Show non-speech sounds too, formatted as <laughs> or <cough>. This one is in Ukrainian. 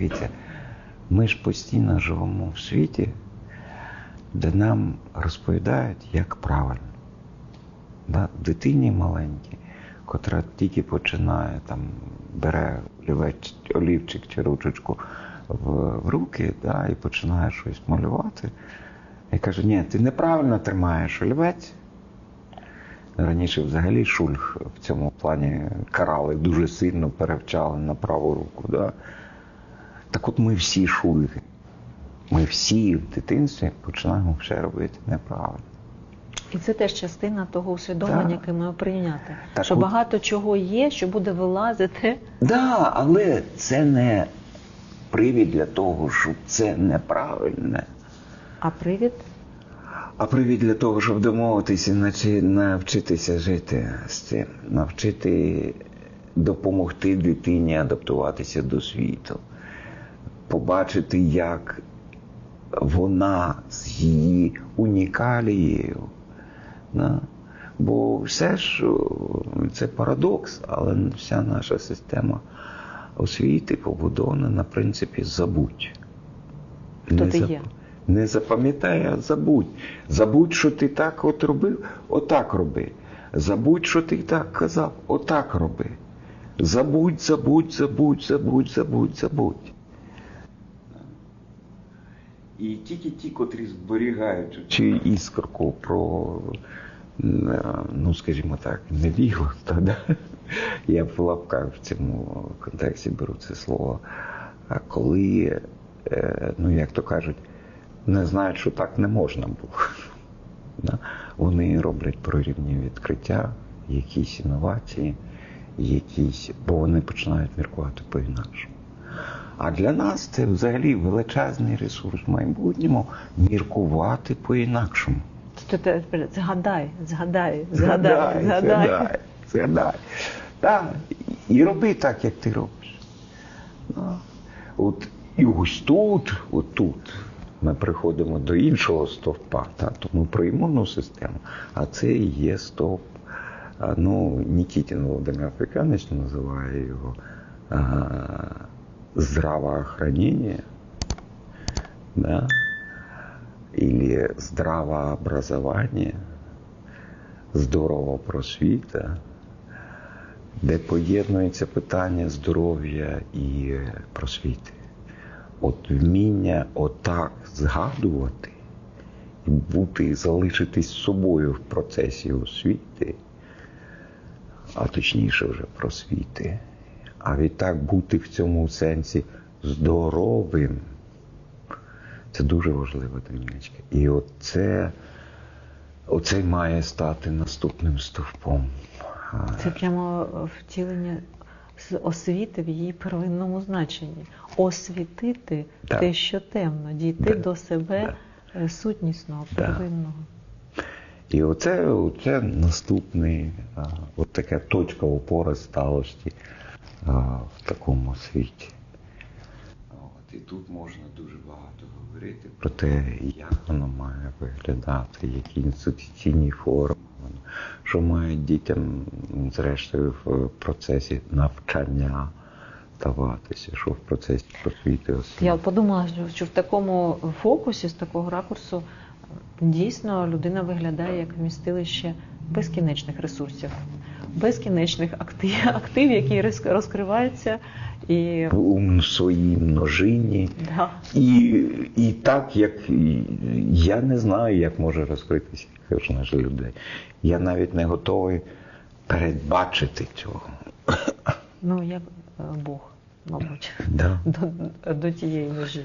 дивіться, ми ж постійно живемо в світі, де нам розповідають, як правильно. Да? Дитині маленькій, котра тільки починає, там, бере олівець, олівчик чи ручечку в, в руки да, і починає щось малювати. І каже, ні, ти неправильно тримаєш олівець. Раніше взагалі шульх в цьому плані карали дуже сильно перевчали на праву руку. Да? Так от ми всі шульги. Ми всі в дитинстві починаємо все робити неправильно. І це теж частина того усвідомлення, Так. яке має прийняти. Так що от- багато чого є, що буде вилазити. Да, але це не привід для того, що це неправильне. А привід А привід для того, щоб домовитися, навчитися жити з цим, навчити допомогти дитині адаптуватися до світу, побачити, як вона з її унікалією. Да? Бо все ж це парадокс, але вся наша система освіти побудована на принципі забудь. Хто ти зап- є? Не запам'ятай, а забудь. Забудь, що ти так от робив, отак роби. Забудь, що ти так казав, отак роби. Забудь, забудь, забудь, забудь, забудь, забудь. І тільки ті, котрі зберігають чи іскорку про, е, ну скажімо так, невігластво, да? я в лапках в цьому контексті беру це слово. А коли, е, ну як то кажуть, не знають, що так не можна було. <laughs> Да? Вони роблять прорівні відкриття, якісь інновації, якісь, бо вони починають міркувати по-інакшому. А для нас це взагалі величезний ресурс в майбутньому міркувати по-інакшому. Згадай, згадай, згадай, згадай. згадай, згадай. Так, і роби так, як ти робиш. Ну, От, і ось тут, от тут ми приходимо до іншого стовпа, та, тому про імунну систему, а це і є стовп. Ну, Нікітін Володимир Африканець називає його а, здравоохранение, да, или здравообразование, здорова просвіта, де поєднується питання здоров'я і просвіти. От вміння отак згадувати і бути, залишитись собою в процесі освіти, а точніше вже просвіти. А відтак бути в цьому сенсі здоровим. Це дуже важлива дрібничка. І оце, оце має стати наступним стовпом. Це прямо втілення освіти в її первинному значенні. Освітити Да. те, що темно, дійти Да. до себе е, сутнісного, Да. первинного. І оце, оце наступний, от така точка опори сталості в такому світі. От, і тут можна дуже багато говорити про те, як воно має виглядати, які інституційні форми, воно, що має дітям, зрештою, в процесі навчання даватися, що в процесі просвіти освіти. Я подумала, що- що в такому фокусі, з такого ракурсу, дійсно людина виглядає як вмістилище безкінечних ресурсів, безкінечних <laughs> актив, актив які розкриваються і У своїй множині. да, І, і так, як я не знаю, як може розкритися кожна ж людей. Я навіть не готовий передбачити цього. ну як е, Бог, мабуть, Да. до, до тієї межі.